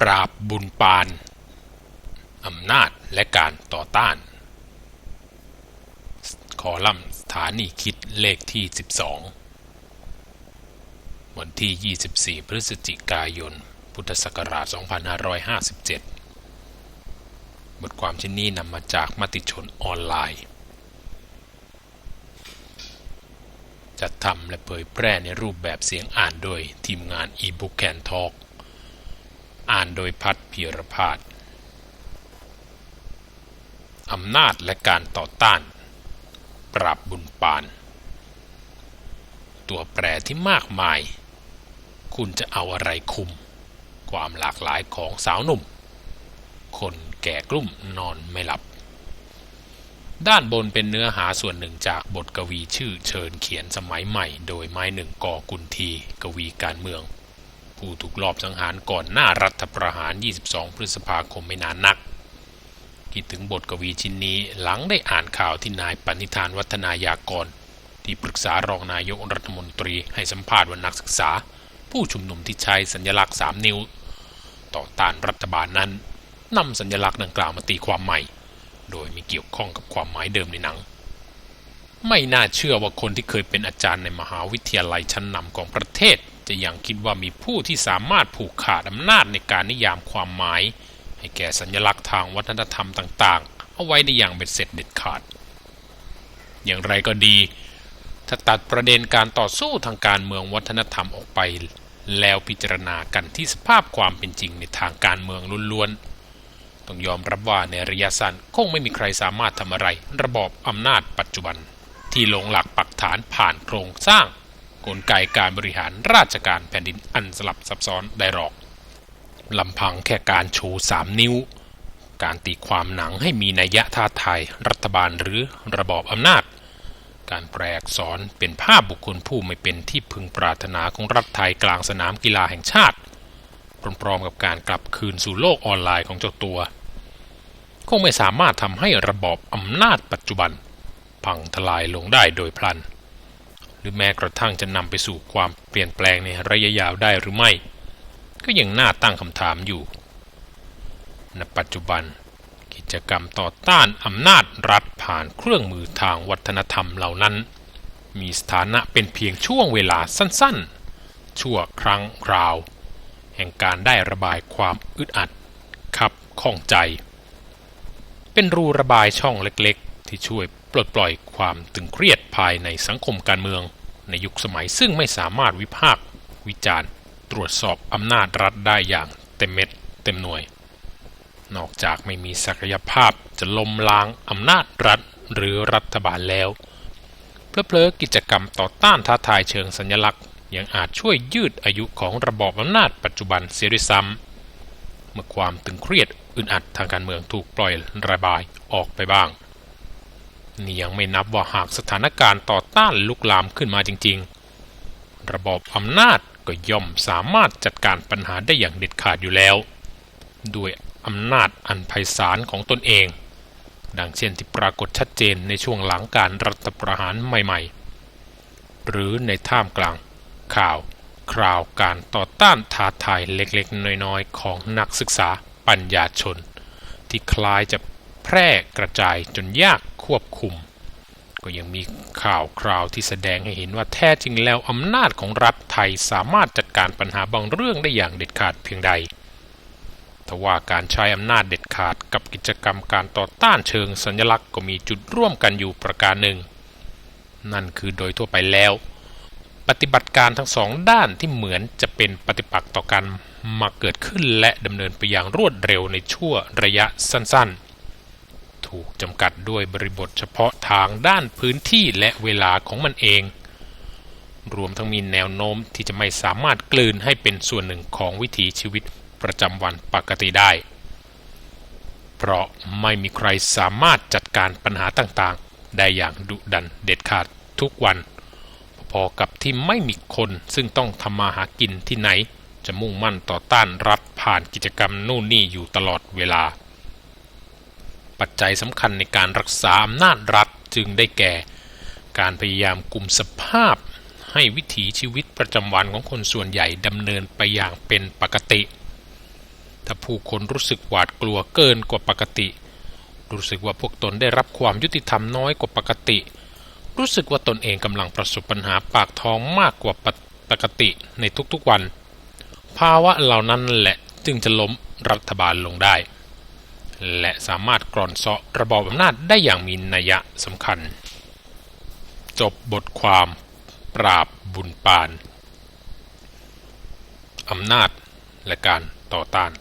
ปราบบุญปานอำนาจและการต่อต้าน คอลัมน์สถานีคิดเลขที่ 12 วันที่ 24 พฤศจิกายน พุทธศักราช 2557 บทความชิ้นนี้นำมาจากมติชนออนไลน์ จัดทำและเผยแพร่ในรูปแบบเสียงอ่านโดยทีมงาน e-book and talk อ่านโดยพัฒพีรพาดอำนาจและการต่อต้าน ปราบบุญปาน ตัวแปรที่มากมาย คุณจะเอาอะไรคุม ความหลากหลายของสาวหนุ่ม คนแก่กลุ่มนอนไม่หลับ ด้านบนเป็นเนื้อหาส่วนหนึ่งจากบทกวีชื่อเชิญเขียนสมัยใหม่ โดยไม้หนึ่งกอกุลที กวีการเมือง ผู้ถูกลอบสังหารก่อนหน้ารัฐประหาร 22 พฤษภาคมไม่นานนัก คิดถึงบทกวีชิ้นนี้หลังได้อ่านข่าวที่นายปณิธานวัฒนายากร ที่ปรึกษารองนายกรัฐมนตรีให้สัมภาษณ์วันนักศึกษา ผู้ชุมนุมที่ใช้สัญลักษณ์ 3 นิ้ว ต่อต้านรัฐบาลนั้นนำสัญลักษณ์ดังกล่าวมาตีความใหม่ โดยมีเกี่ยวข้องกับความหมายเดิมในหนัง ไม่น่าเชื่อว่าคนที่เคยเป็นอาจารย์ในมหาวิทยาลัยชั้นนำของประเทศ จะยังคิดว่ามีผู้ที่สามารถผูกขาดอำนาจในการนิยามความหมาย ให้แก่สัญลักษณ์ทางวัฒนธรรมต่างๆ เอาไว้ได้อย่างเบ็ดเสร็จเด็ดขาด อย่างไรก็ดี ถ้าตัดประเด็นการต่อสู้ทางการเมืองวัฒนธรรมออกไป แล้วพิจารณากันที่สภาพความเป็นจริงในทางการเมืองล้วนๆ ต้องยอมรับว่าในระยะสั้นคงไม่มีใครสามารถทำอะไร ระบอบอำนาจปัจจุบัน ที่ลงหลักปักฐานผ่านโครงสร้าง กลไกการบริหารราชการแผ่นดินอันสลับซับซ้อนได้หรอกลำพังแค่การชูสามนิ้ว การตีความหนังให้มีนัยยะท้าทายรัฐบาลหรือระบอบอำนาจ การแปลอักษรเป็นภาพบุคคลผู้ไม่เป็นที่พึงปรารถนาของรัฐไทยกลางสนามกีฬาแห่งชาติพร้อมๆกับการกลับคืนสู่โลกออนไลน์ของเจ้าตัวคงไม่สามารถทำให้ระบอบอำนาจปัจจุบัน พังทลายลงได้โดยพลัน หรือแม้กระทั่งจะนำไปสู่ความเปลี่ยนแปลงในระยะยาวได้หรือไม่ ก็ยังน่าตั้งคำถามอยู่ ณ ปัจจุบัน กิจกรรมต่อต้านอำนาจรัฐผ่านเครื่องมือทางวัฒนธรรมเหล่านั้น มีสถานะเป็นเพียงช่วงเวลาสั้นๆ ชั่วครั้งคราว แห่งการได้ระบายความอึดอัด ขับข้องใจ เป็นรูระบายช่องเล็กๆ ที่ช่วยปลดปล่อยความตึงเครียดภายในสังคมการเมือง ในยุคสมัยซึ่งไม่สามารถวิพากษ์วิจารณ์ ตรวจสอบอำนาจรัฐได้อย่างเต็มเม็ดเต็มหน่วย นอกจากไม่มีศักยภาพจะล้มล้างอำนาจรัฐหรือรัฐบาลแล้วเพลอๆกิจกรรมต่อต้านท้าทายเชิงสัญลักษณ์ ยังอาจช่วยยืดอายุของระบอบอำนาจปัจจุบันเสียด้วยซ้ำเมื่อความตึงเครียดอึดอัดทางการเมืองถูกปล่อยระบายออกไปบ้าง นี่ยังไม่นับว่าหากสถานการณ์ต่อต้านลุกลามขึ้นมาจริง ๆ ระบอบอำนาจก็ย่อมสามารถจัดการปัญหาได้อย่างเด็ดขาดอยู่แล้ว ด้วยอำนาจอันไพศาลของตนเอง ดังเช่นที่ปรากฏชัดเจนในช่วงหลังการรัฐประหารใหม่ๆ หรือในท่ามกลาง ข่าวคราวการต่อต้านท้าทายเล็กๆ น้อยๆ ของนักศึกษาปัญญาชน ที่คล้ายจะแพร่กระจายจนยาก ควบคุม ก็ยังมีข่าวคราวที่แสดงให้เห็นว่าแท้จริงแล้วอำนาจของรัฐไทยสามารถจัดการปัญหาบางเรื่องได้อย่างเด็ดขาดเพียงใดทว่าการใช้อำนาจเด็ดขาดกับกิจกรรมการต่อต้านเชิงสัญลักษณ์ก็มีจุดร่วมกันอยู่ประการหนึ่ง นั่นคือโดยทั่วไปแล้ว ปฏิบัติการทั้งสองด้านที่เหมือนจะเป็นปฏิปักษ์ต่อกันมาเกิดขึ้นและดำเนินไปอย่างรวดเร็วในชั่วระยะสั้นๆ ถูกจำกัดด้วยบริบทเฉพาะทางด้านพื้นที่และเวลาของมันเอง รวมทั้งมีแนวโน้มที่จะไม่สามารถกลืนให้เป็นส่วนหนึ่งของวิถีชีวิตประจำวันปกติได้ เพราะไม่มีใครสามารถจัดการปัญหาต่างๆ ได้อย่างดุดันเด็ดขาดทุกวัน พอกับที่ไม่มีคนซึ่งต้องทำมาหากินที่ไหน จะมุ่งมั่นต่อต้านรัฐผ่านกิจกรรมนู่นนี่อยู่ตลอดเวลา ปัจจัยสำคัญในการรักษาอำนาจรัฐจึงได้แก่ การพยายามกลุ่มสภาพ ให้วิถีชีวิตประจำวันของคนส่วนใหญ่ดำเนินไปอย่างเป็นปกติ ถ้าผู้คนรู้สึกหวาดกลัวเกินกว่าปกติ รู้สึกว่าพวกตนได้รับความยุติธรรมน้อยกว่าปกติ รู้สึกว่าตนเองกำลังประสบปัญหาปากท้องมากกว่าปกติในทุกๆวัน ภาวะเหล่านั้นแหละจึงจะล้มรัฐบาลลงได้ และสามารถกร่อนเซาะระบอบอำนาจได้อย่างมีนัยสำคัญ จบบทความปราบบุญปาน อำนาจและการต่อต้าน